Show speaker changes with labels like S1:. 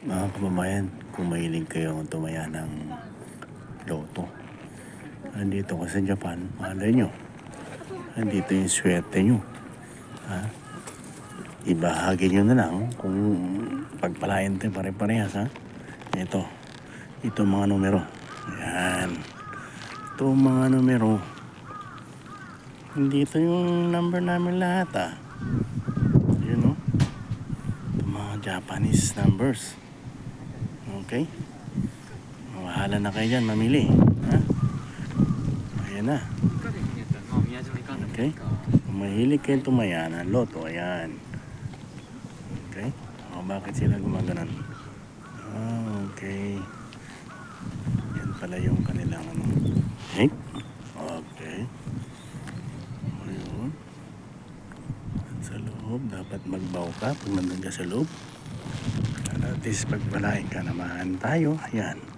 S1: Mga kababayan, kung mahilig kayo tumaya ng loto, andito ka sa Japan, malay nyo. Andito yung swerte nyo. Ha? Ibahagi nyo na lang kung pagpalain tayo pare-parehas ha. Ito, ito mga numero. Yan. Ito mga numero. Dito yung number namin lahat ah. Yun oh. Ito mga Japanese numbers. Okay? Mahala na kayo dyan, mamili. Ha? Ayan na. Okay? Kung mahilig kayo tumaya ng loto, ayan. Okay? O, bakit sila gumaganon? Ah, okay. Yan pala yung kanilang ano. Okay? Okay. Ayun. Sa loob, dapat magbaw ka pag nandun ka sa loob. At least pagpalain ka naman tayo. Ayan.